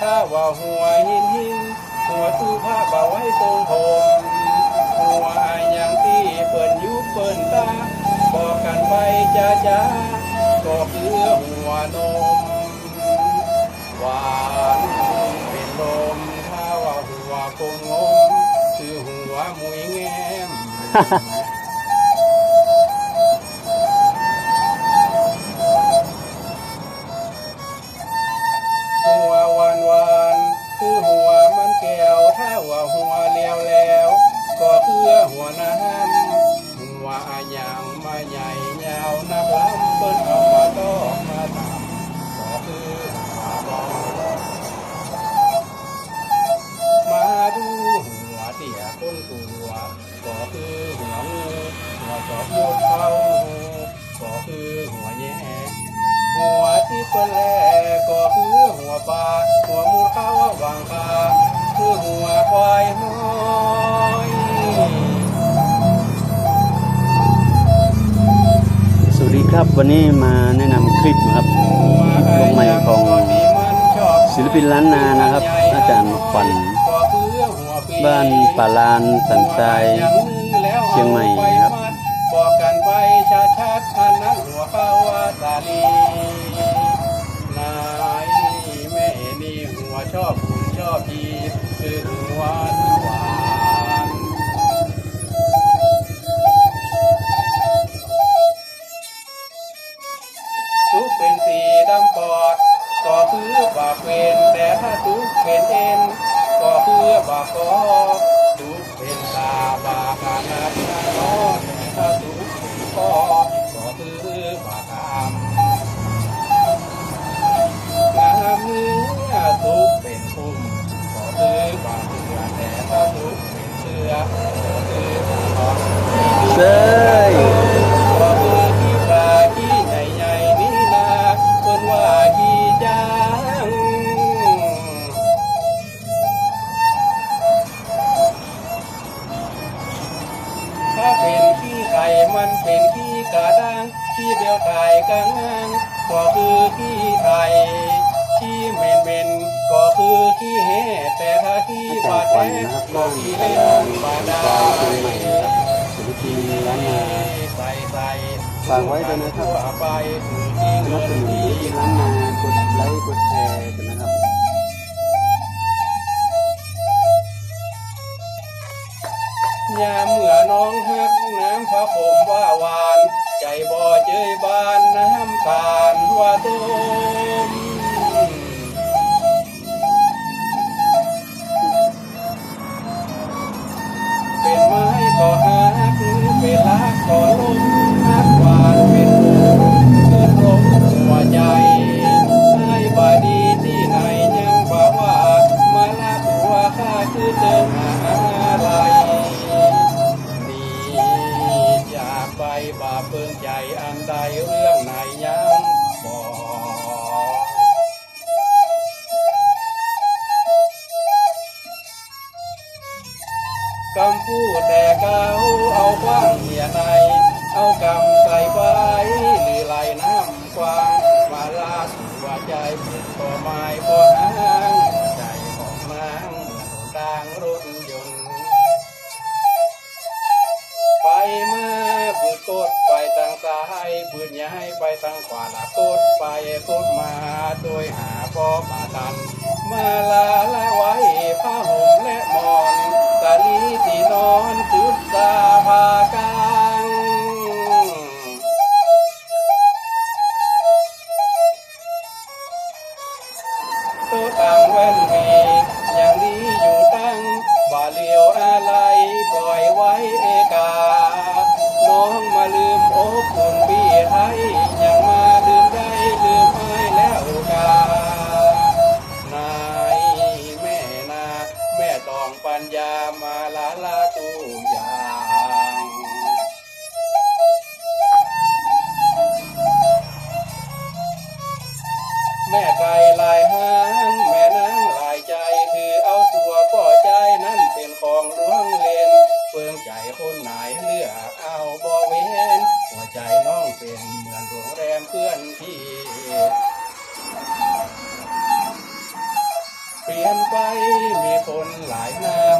ถ้าว่าหัวหินหินหัวตู้ผ้าเบาไว้ทรงผมหัวอย่างที่เปิดยุบเปิดตาบอกกันไปจ้าจ้าก็คือหัวนมหวานเป็นลมถ้าว่าหัวคงงคือหัวมวยแง้ม วน้ำหัวอาหยังมาใหญ่ยาวนักล้ำเปิ้นเอามาตอกมาตำก็คือหัวบองมาดูหัวเตี่ยคนตัวก็คือหัวงูหัวจอบมุดเข้าก็คือหัวแย่หัวที่เปิ้นแลก็คือหัวปลาหัวมูข้า ครับวันนี้มาแนะนำคลิปนะครับหัวไอ้วงใหม่ของศิลปินล้านนานะครับ อาจารย์ขวัญบ้านป่าลานสันทรายเชียงใหม่าทุกเป็นเอ็นก็คือบากกอทุกเป็นตาบากานาดนาโนแต่ถ้าทุกเป็ก็เพื่อบากามงามเนื้อทุกเป็นพุ่มก็เพื่อบาเพื่อแต่ทุกเป็นเสือ ด้างขี้เดียวไก่กางงางก็คือขี้ไก่ขี้เหม็นเมนๆก็คือขี้แห่แต่ถ้าขี้อาบาจารดย์ขแผลวัญนะครับก็บ้านขี้ป่าเล่ลานบาดาสันทรายนะครับศิลปินล้านนาใส่ใส่ฝากไว้ด้วยนะครับทั่วไปคือที่สนัเงิบนสนุนศิที่ลปินล้านนากดไลค์กดแชร์กันนะครับยามเมื่อน้องฮักน้ำพระผมว่าหวาน ใจบ่เจยบานน้ำตาลว่าต้ม ใจอันใดเรื่องไหนยังบอกกำพูดแต่เกาเอาคว้างเหียในเอากำใส่ไว้หรือไหลน้ำกว้างมาลาสู่ว่าใจเป็นตัวไม้พอหาง ไปกดมาโดยหาพ่อป่าตัน มาลาละไว้ผ้าห่มและ แม่ไก่ลายหางแม่นางลายใจคือเอาตัวพ่อใจนั่นเป็นของหลวงเลนเฟืองใจคนไหนเลือกเอาบ่เว้นหัวใจน้องเป็นเหมือนโรงแรมเพื่อนที่เปลี่ยนไปมีคนหลายหน้าม